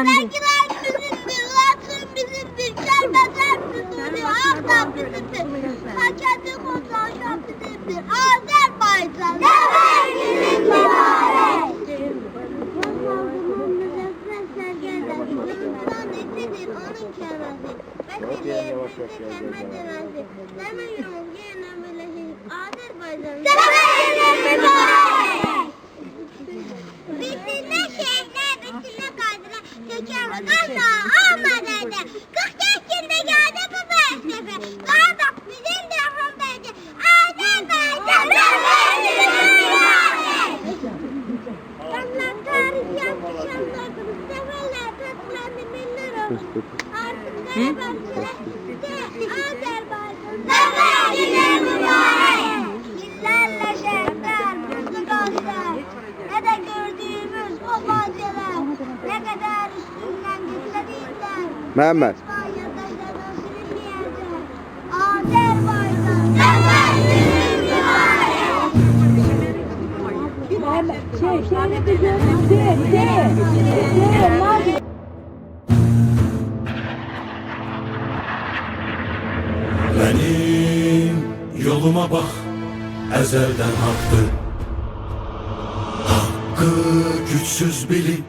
efendim. Belki bizimdir, Vatun bizimdir, Kermezler bizimdir, Akdam bizimdir, Hakemli Konsanşan bizimdir, Azerbaycan. Zafer bizim mübarek. Hindistan içidir onun keresi. Meseleye tekelme demesi. Demiyorum ki önemli Azerbaycan. Zafer bizim mübarek. Teker kasa olmadı. 44 günde geldi bu belsefe. Karabak bizim de haberdi. Azerbaycan. Damlar tarih yapmışım bakın. Seferler tatlandı miller olur. Artık Karabakçılar Mehmet. Mübarek. Şey, şeyini bir görün. De, de. De, Nadia. Benim yoluma bak ezelden haktı Hakkı güçsüz bilip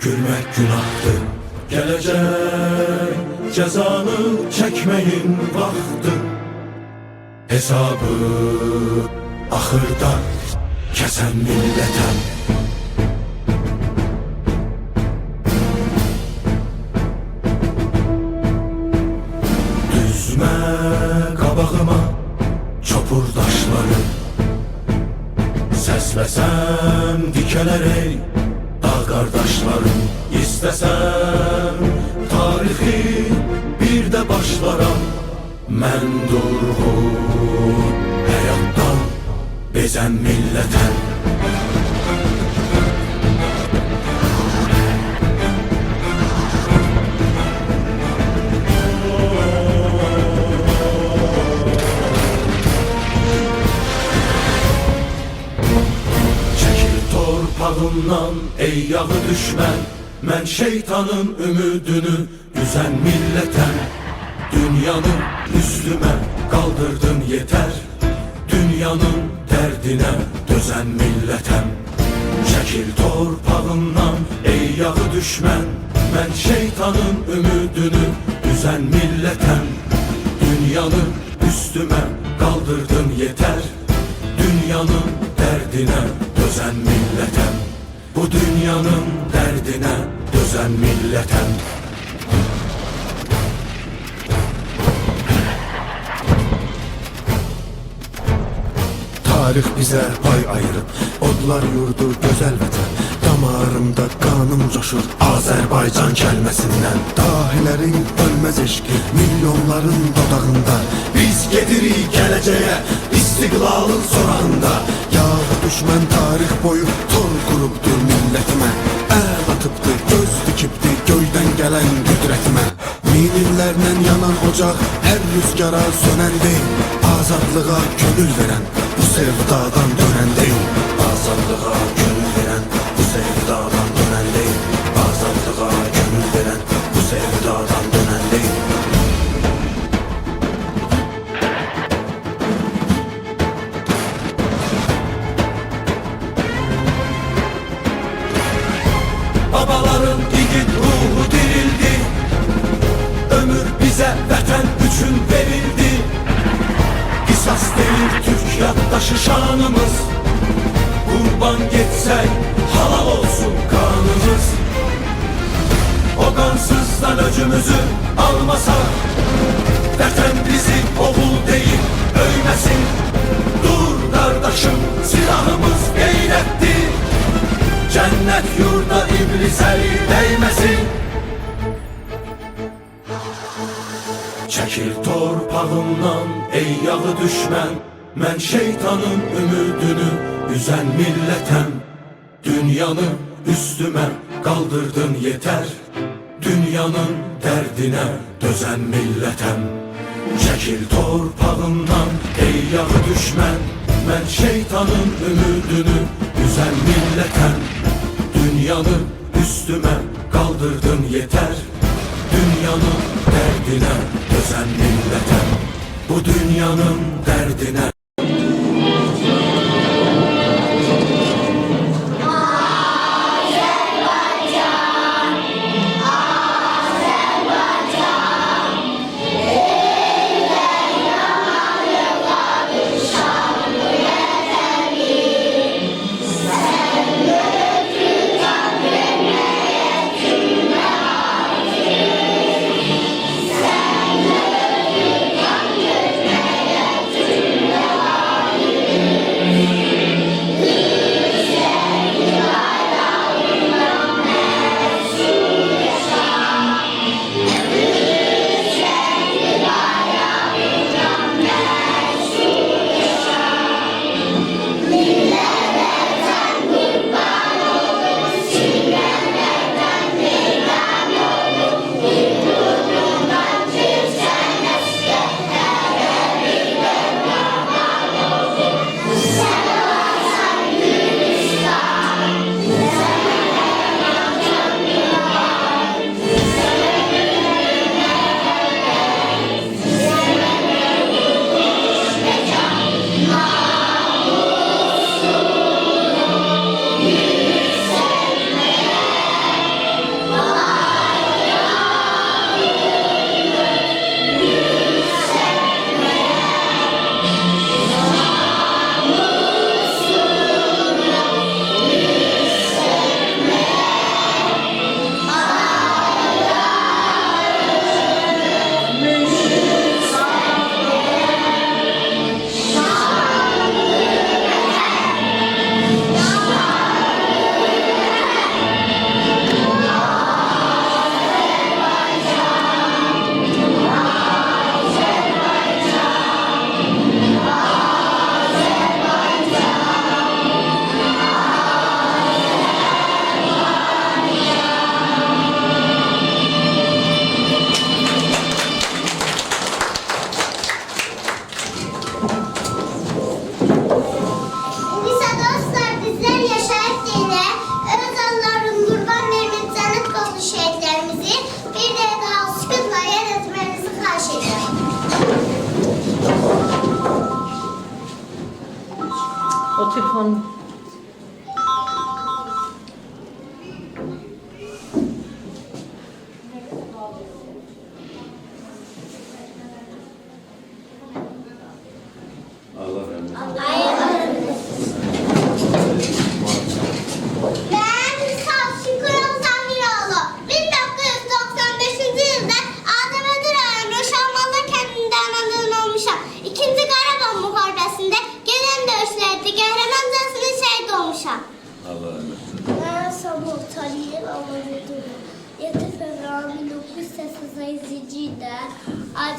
gülmek günahtı Gelecek cezanı çekmeyin vakti Hesabı ahırda kesen milletem Düzme qabağıma çopurdaşları. Səsləsəm dikələr ey dağ qardaşlarım İstəsəm tarixi bir də başlaram. Mən durğun həyatdan bezən millətəm Çəkil torpağımdan ey yağı düşmən Mən şeytanın ümidini üzən millətəm Dünyanı üstümə qaldırdın yetər Dünyanın dərdinə dözən millətəm Çəkil torpağımdan ey yağı düşmən Mən şeytanın ümidini üzən millətəm Dünyanı üstümə qaldırdın yetər Dünyanın dərdinə dözən millətəm Bu dünyanın dərdinə dözən millətəm Tarix bizə pay ayırıb Odlar yurdu gözəl vətən Damarımda qanım coşur Azərbaycan kəlməsindən Dahilərin ölməz eşqi Milyonların dodağında. Biz gedirik gələcəyə İstiqlalın sorağında Yağı düşmən tarix boyu Tor qurubdur millətimə Əl atıbdır, göz dikibdir Göydən gələn qüdrətimə Min illərlə yanan ocaq Hər rüzgara sönən deyil Azadlığa gönül verən Bu sevdadan dönən deyil Azadlığa gönül Babaların igid ruhu dirildi. Ömür bize vətən üçün verildi. Qisas deyil Türk yaddaşı şanımız Qurban getsək halal olsun kanımız. O qansızdan öcümüzü almasak Vətən bizi oğul deyib öyməsin Dur qardaşım silahımız qeyrətdir Cennet yurda iblis eli değmesin. Çekil torpağımdan ey yağı düşmən Mən şeytanın ümidini üzen milletem. Dünyanı üstüme kaldırdın yeter. Dünyanın derdine dözen milletem. Çekil torpağımdan ey yağı düşmən Mən şeytanın ümidini üzen milletem Dünyanı üstüme kaldırdın yeter. Dünyanın derdine dözen milletem Bu dünyanın derdine O telefon Allah rahmet eylesin. Ben Savcı Kural Samiroğlu. 1995 yılda Ademedir Ayın Roşanmalı kentinde anadolu olmuşam. İkinci Karabağ Muharebesi'nde gelen dövüşlerde kahramancasının şehit olmuşam. Allah rahmet eylesin. Ben Sabah Taliyel Alanı'dır. 7 fevral 1988'de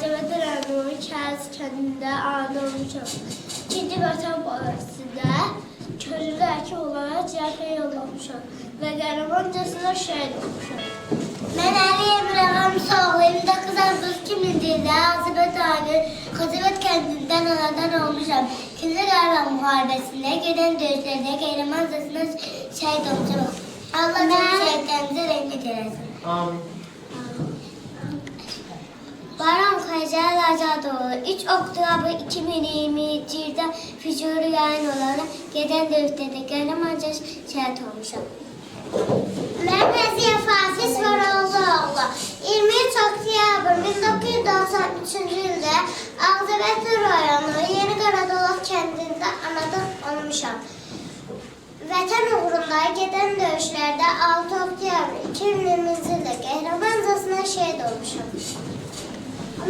Ademedir Ayın Kağız kentinde anadan olmuşam. İkinci Vatan Partisi'nde Köylüdəki olaraq cəbhə yollamışam və qəhrəmancasına şəhid olmuşam. Mən Əliyev Rəğəm Soğlu, 29 Avqust 2000-də Azibət ayının Xocavət kəndindən anadan olmuşam. İkinci Qarabağ müharibəsində gedən döyüşlərdə qəhrəmancasına şəhid olmuşam. Allah tüm şəhidlərimizə rəhmət eləsin. Amin. Baran Xəcəl Azadoğlu 3 oktyabr 2020-ci ildə Füzuli yayın olaraq gedən döyüşdə də qəhrəmanca şəhid olmuşam. Mən Vəziyə Fasis Voroğluoğlu 23 oktyabr 1993-cü ildə Ağzəbətli rayonu Yeni Qaradolaq kəndində anadan olmuşam. Vətən uğrunda gedən döyüşlərdə 6 oktyabr 2020-ci ildə qəhrəmancasına şəhid olmuşam.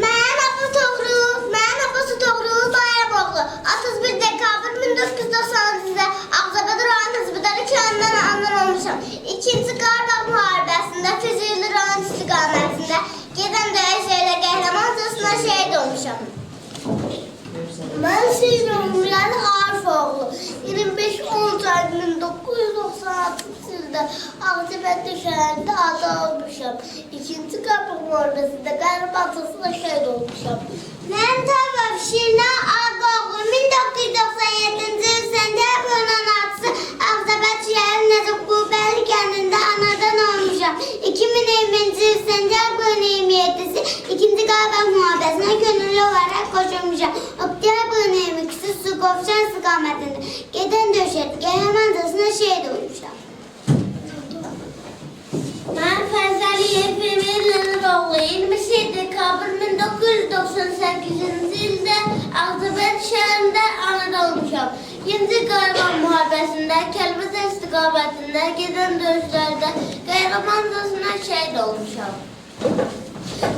Mən Abbas Toğru, mən Abbas Toğru Bayramoğlu. 31 dekabr 1998-də Ağzabad rayon Hizbidar köyündən anadan olmuşam. İkinci Qarabağ müharibəsində Füzuli rayon istiqamətində gedən döyüşlərdə qəhrəmancasına şəhid olmuşam. Mən Hüseyin Ömrəli Arifoğlu. 25 Ocaq 1996 ildə Ağzəbətli şəhərində ada olmuşam. İkinci Qarabağ müharibəsində qəhrəmancasına şəhid olmuşam. Mən Tavaf Şirna Ağoğlu 1997-ci il sentyabrın 16-sı Ağzəbət şəhəri Nəcib Qubəli kəndində anadan olmuşam. 2020-ci il sentyabrın 27-si İkinci Qarabağ müharibəsinə könüllü olaraq qoşulmuşam. Oktyabrın 22-si Suqovşan istiqamətində gedən döyüşət qəhrəmancasına şəhid olmuşam. Ben Fəzəliyev Emir Lənədoğlu 27 dekabr 1998-ci ildə Ağzabət şəhərində anadan olmuşam. 2-ci Qarabağ müharibəsində Kəlbəcər istiqamətində gedən döyüşlərdə qəhrəmancasına şəhid olmuşam.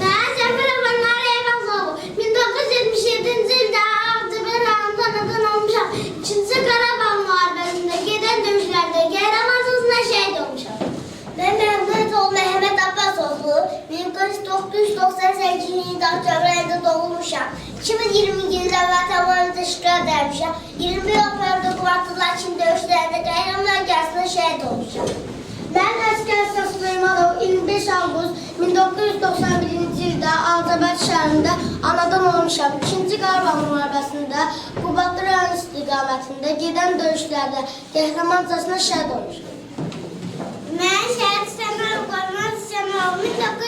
Ben Cəfər Əvənlər Eyvazoğlu 1977-ci ildə Ağzabət rayonunda anadan olmuşam. 2-ci Qarabağ müharibəsində gedən döyüşlərdə qəhrəmancasına şəhid olmuşam. Ben Mehmet oğlu Mehmet Abbasoğlu 1998 yılında Ocak'ta doğmuşam. 2020 yılında vatandaşlığı işgal edermişim. 21 Ocak'ta Kuvatlılar Çin dövüşlerinde kahraman gelsin şehit olmuşam. Ben Asker Süleymanov 25 Ağustos 1991 yılda Azəbət şəhərində anadan olmuşam. 2-ci Qarabağ müharibəsində Qubadlı rayon istiqamətində gedən döyüşlərdə qəhrəmancasına şəhid olmuşam.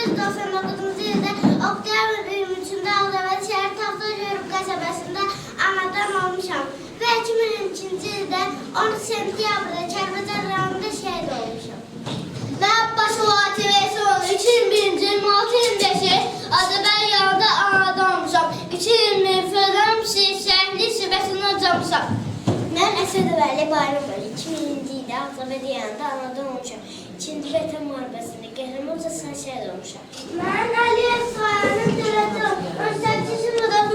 1999 yılında Oktay Ümüç'ünde Aldavaz Şehir Taftaşehir kasabasında anadan olmuşam. Ve 2003 yılında 10 sentiyabrda Çarpazar rayonunda şehit olmuşam. Ve Abbas Fatih ve son 2026 yılında şehit Azerbaycan'da anadan olmuşam. 2020 Fırlam Şehirli Şubesinde hocammışam. Ben Esed Ömerli Bayram Bey. 2000 yılında Azerbaycan'da anadan olmuşam. 2. Vatan Muharebesi'nde Queremos şey exageros. Ben Ali Efa'nın direktörü.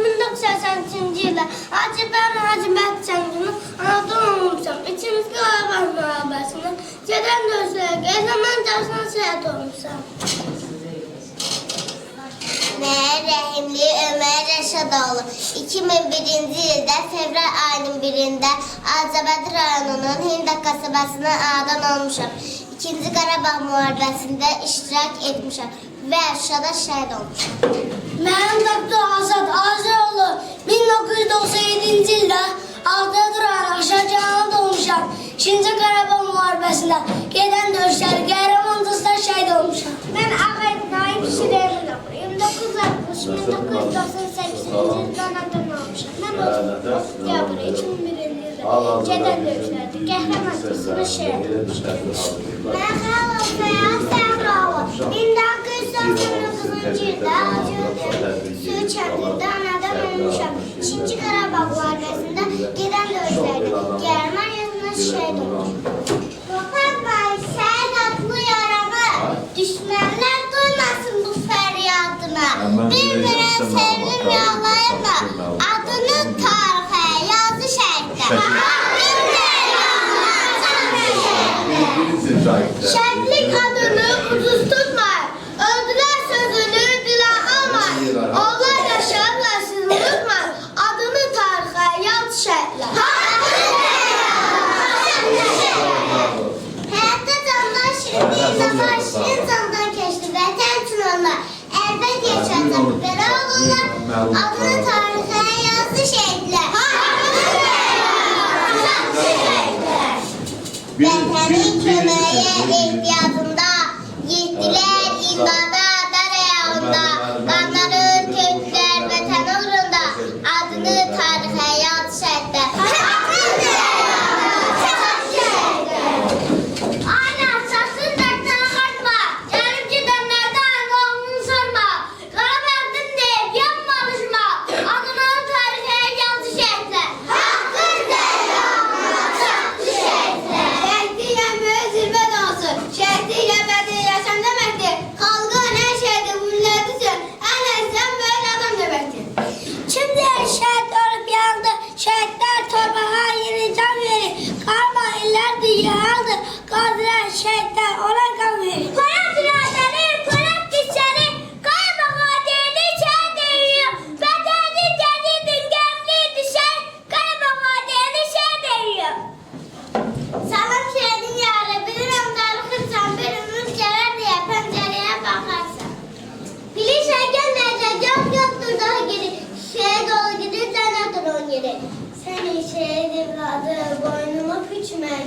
1893 yılda Hacı Ben Hacı Berkçengin'in Anadolu olmuşum. İçimizde Öğren Muhabbesi'nin Ceden Dözü'ye Gezemen Dersine Seyahat olmuşum. Meğer Rahimli Ömer Reşadoğlu 2001 yılda fevral ayının birinde Azerbaycan rayonunun Hinda kasabasına adan olmuşum. 2. Karabağ Muharebesi'nde iştirak etmişim ve Şuşada şehit olmuşum. Mənim doktor Azad Azəoğlu 1997-ci ildə Ağda duran Aşağı Cəhanlı doğmuşam. 2-ci Qarabağ müharibəsində gedən döyüşlər qəhrəmancasına şəhid olmuşam. Mən Ağayev Naib Şirəyanlıyam. 29 avqust 1998-ci ildə anadan olmuşam. Mən 30 oktyabr 2001-ci ildə gedən döyüşlərdə qəhrəman بشه نخواب بیاس سرقاوا این داگه سازمını kızılcıklar suyu çaklıda anadan ölmüşüm. Çinci Karabağ vakasında giden de özlerdi. Germanya'sında şehit olmuş. Toprak Bay Serdatlı yaramı düşmanlar duymasın bu feryadını. Bir veren sevdim yollarını adını tarife yazdı şehitler. müsaitler. Şenlik adını ucuz tutma. Öldüler sözünü dile alma. Allah yaşarlar siz unutma. Adını tarihe yansıtlar. Hayatta canlar şimdi savaş insandan keşti. Vatan sınırlar. Elbet yaşarlar. Beraber olurlar. Adını 饮料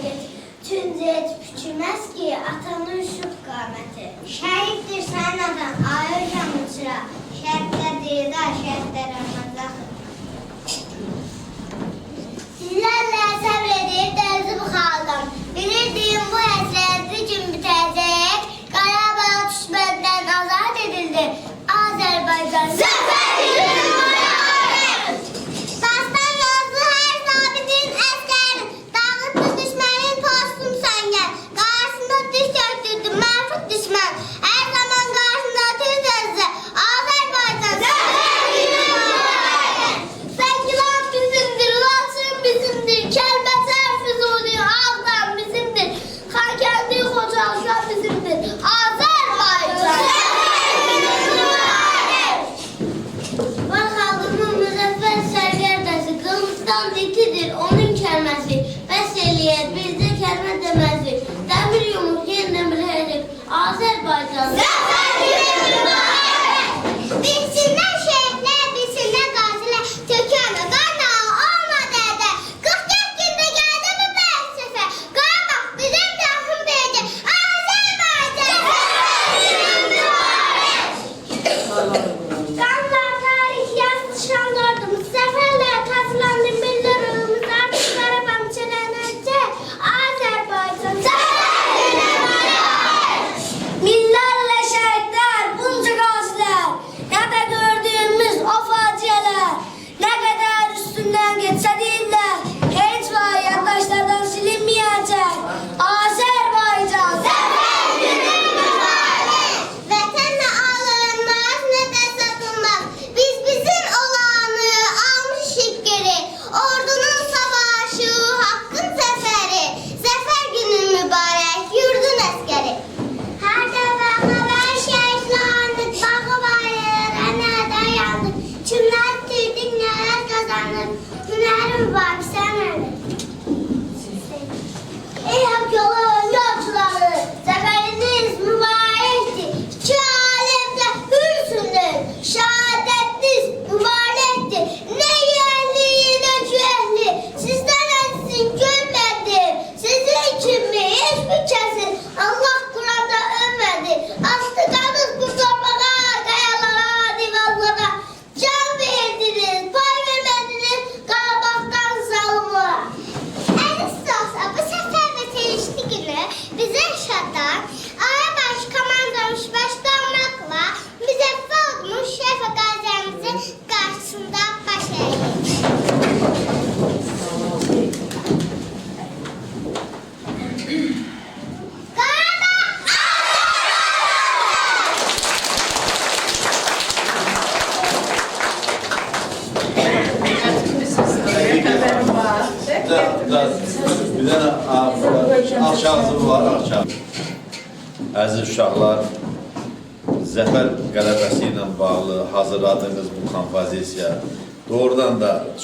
geç. Tüncet küçülmez ki atanın şu kâmeti. Şehittir sen atan ayrıca mısra. Şehitler diye de şehitler anlatlar. Sizlerle sabredip dersi bu kaldım. Bilirdiğim bu esreti kim bitecek? Karabağ düşmenden azat edildi. Azerbaycan zafer!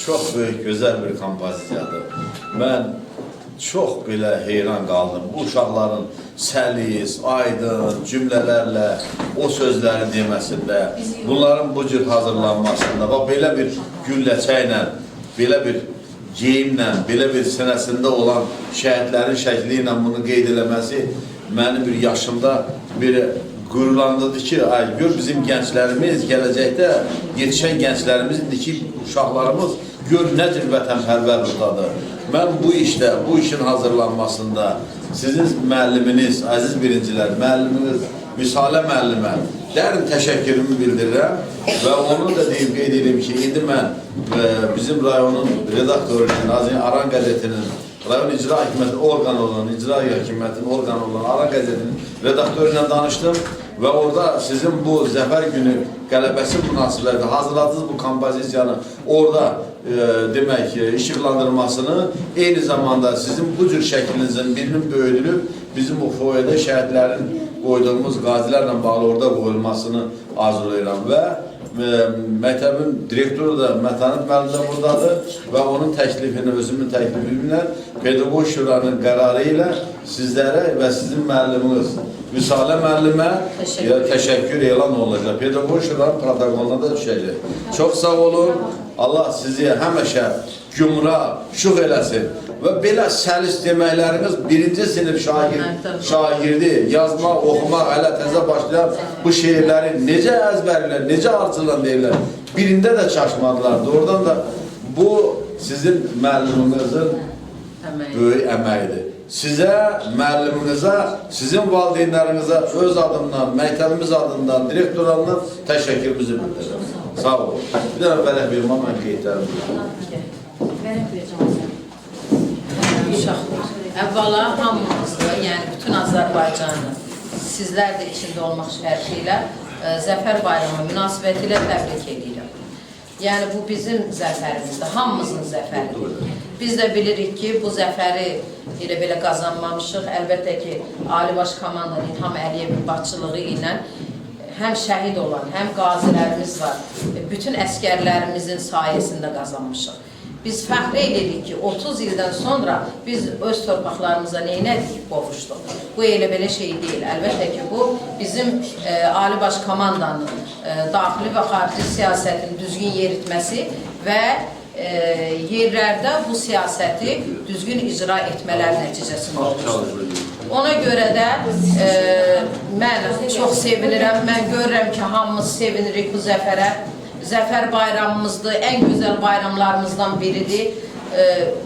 Çox böyük, gözəl bir kompozisiyadır. Mən çox belə heyran qaldım. Bu uşaqların səlis, aydın cümlələrlə o sözləri deməsində, bunların bu cür hazırlanmasında, bax belə bir gülləçəklə, belə bir geyimlə, belə bir sənəsində olan şəhidlərin şəkli ilə bunu qeyd eləməsi məni bir yaşımda bir qürurlandırdı ki, ay gör bizim gənclərimiz gələcəkdə yetişən gənclərimiz indiki uşaqlarımız gör cür vətənpərvər rutadır. Mən bu işdə, bu işin hazırlanmasında sizin müəlliminiz, əziz birincilər, müəlliminiz Misalə müəllimə dərin təşəkkürümü bildirirəm və onu da deyib qeyd ki, indi mən e, bizim rayonun redaktoru Nazim Aran qəzetinin rayon icra hakimiyyəti orqanı olan, icra hakimiyyətinin orqanı olan Aran qəzetinin redaktoru ilə danışdım və orada sizin bu zəfər günü qələbəsi münasibətilə hazırladığınız bu kompozisiyanı orada demək ki, işıqlandırmasını eyni zamanda sizin bu cür şəklinizin birinin böyüdülüb bizim bu foyada şəhidlərin qoyduğumuz qazilərlə bağlı orada qoyulmasını arzulayıram. Və e, məktəbin direktoru da Mətanət müəllim də buradadır və onun təklifini, özümün təklifi ilə pedaqog şuranın qərarı ilə sizlərə və sizin müəlliminiz Müsalə müəllimə ya, təşəkkür elan olunacaq. Pedaqog şuranın protokoluna da düşəcək. Çox sağ olun. Allah sizi həmişə gümrah, şux eləsin. Və belə səlis deməkləriniz birinci sinif şagird, şagirdi yazma, oxuma, hələ təzə başlayan bu şeirləri necə əzbərlər, necə arzulan deyirlər. Birində də çaşmadılar. Doğrudan da bu sizin müəlliminizin böyük əməyidir. Sizə, müəlliminizə, sizin valideynlərinizə öz adımdan, məktəbimiz adından, direktor adından təşəkkürümüzü bildirirəm. Sağ olun. Bir dənə vərəq verim, amma mən qeydlərimi Uşaqlar, əvvəla hamımızı, yəni bütün Azərbaycanı, sizlər də içində olmaq şərti ilə ə, Zəfər bayramı münasibətilə təbrik edirəm. Yəni bu bizim zəfərimizdir, hamımızın zəfəridir. Biz də bilirik ki, bu zəfəri elə belə qazanmamışıq. Əlbəttə ki, Ali Baş Komanda İlham Əliyevin başçılığı ilə həm şəhid olan, həm qazilərimiz var. Bütün əskərlərimizin sayəsində qazanmışıq. Biz edirik ki, 30 ildən sonra biz öz torpaqlarımıza neynədik, qovuşduq. Bu elə belə şey deyil. Əlbəttə ki, bu bizim e, Ali Baş Komandanın e, daxili və xarici siyasətini düzgün yeritməsi və e, yerlərdə bu siyasəti düzgün icra etmələri nəticəsində olmuşdur. Ona görə də e, mən çox sevinirəm. Mən görürəm ki, hamımız sevinirik bu zəfərə. Zəfər bayramımızdır, ən gözəl bayramlarımızdan biridir. E,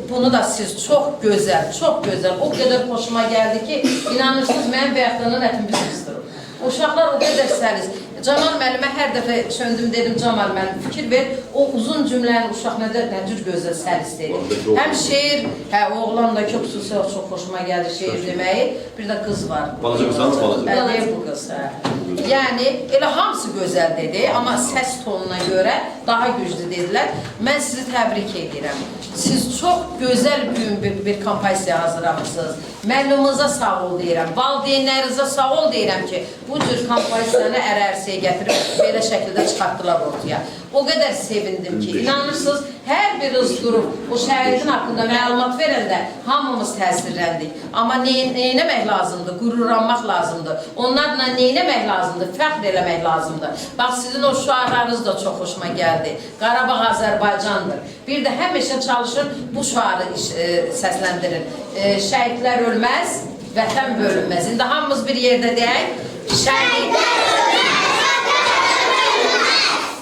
bunu da siz çox gözəl, çox gözəl, o qədər xoşuma gəldi ki, inanırsınız, mənim bayaqlarının ətimi qızdırıb. Uşaqlar o qədər səlis. Camal müəllimə hər dəfə söndüm dedim Camal müəllim fikir ver. O uzun cümlənin uşaq nə nə cür gözəl səlis dedi. Həm şeir, hə oğlan da ki xüsusi çox xoşuma gəldi şeir deməyi. Bir də qız var. Balaca qız hansı balaca? Bəli, bu qız. Hə. Yəni elə hamısı gözəl dedi, amma səs tonuna görə daha güclü dedilər. Mən sizi təbrik edirəm. Siz çox gözəl bir, bir, bir kompozisiya hazırlamışsınız. Müəllimimizə sağ ol deyirəm. Valideynlərinizə sağ ol deyirəm ki, bu cür kompozisiyanı ərərsəyə gətirib belə şəkildə çıxartdılar ortaya. O qədər sevindim ki, inanırsınız, hər biriniz durub o şəhidin haqqında məlumat verəndə hamımız təsirləndik. Amma nə, neynəmək lazımdır? Qürurlanmaq lazımdır. Onlarla neynəmək lazımdır? Fəxr eləmək lazımdır. Bax, sizin o şüarlarınız da çox xoşuma gəldi. Qarabağ Azərbaycandır. Bir də həmişə çalışın bu şüarı iş, e, səsləndirin. E, şəhidlər ölməz, vətən bölünməz. İndi hamımız bir yerdə deyək. Şəhidlər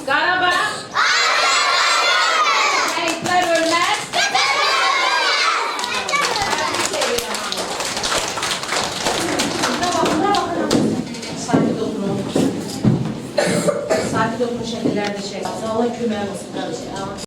Qarabağ Şəhidlər ölməz. Sakit oturun. Sakit oturun şekillerde şey. Sağlık kümeği olsun.